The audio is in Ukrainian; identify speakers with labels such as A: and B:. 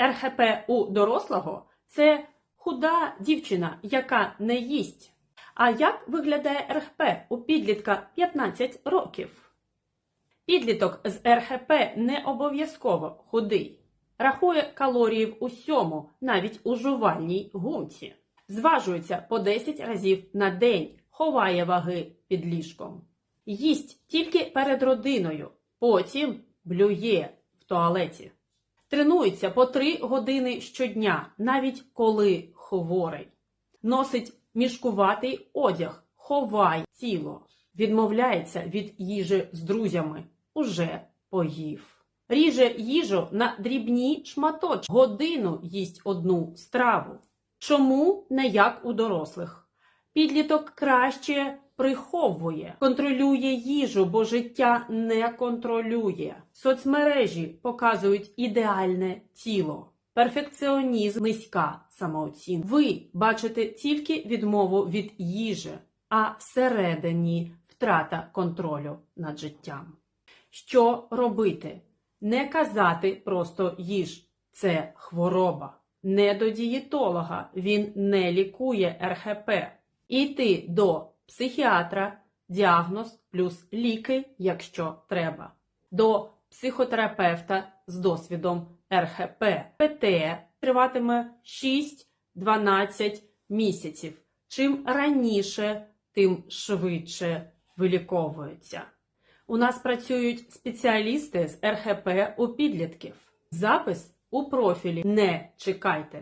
A: РХП у дорослого це худа дівчина, яка не їсть. А як виглядає РХП у підлітка 15 років? Підліток з РХП не обов'язково худий. Рахує калорії в усьому, навіть у жувальній гумці. Зважується по 10 разів на день, ховає ваги під ліжком. Їсть тільки перед родиною, потім блює в туалеті. Тренується по 3 години щодня, навіть коли хворий. Носить мішкуватий одяг, ховай тіло, відмовляється від їжі з друзями, уже поїв. Ріже їжу на дрібні шматочки, годину їсть одну страву. Чому не як у дорослих? Підліток краще приховує, контролює їжу, бо життя не контролює. Соцмережі показують ідеальне тіло. Перфекціонізм, низька самооцінка. Ви бачите тільки відмову від їжі, а всередині втрата контролю над життям. Що робити? Не казати просто їж. Це хвороба. Не до дієтолога. Він не лікує РХП. Іти до психіатра, діагноз плюс ліки, якщо треба. До психотерапевта з досвідом РХП. ПТ триватиме 6-12 місяців. Чим раніше, тим швидше виліковується. У нас працюють спеціалісти з РХП у підлітків. Запис у профілі. Не чекайте.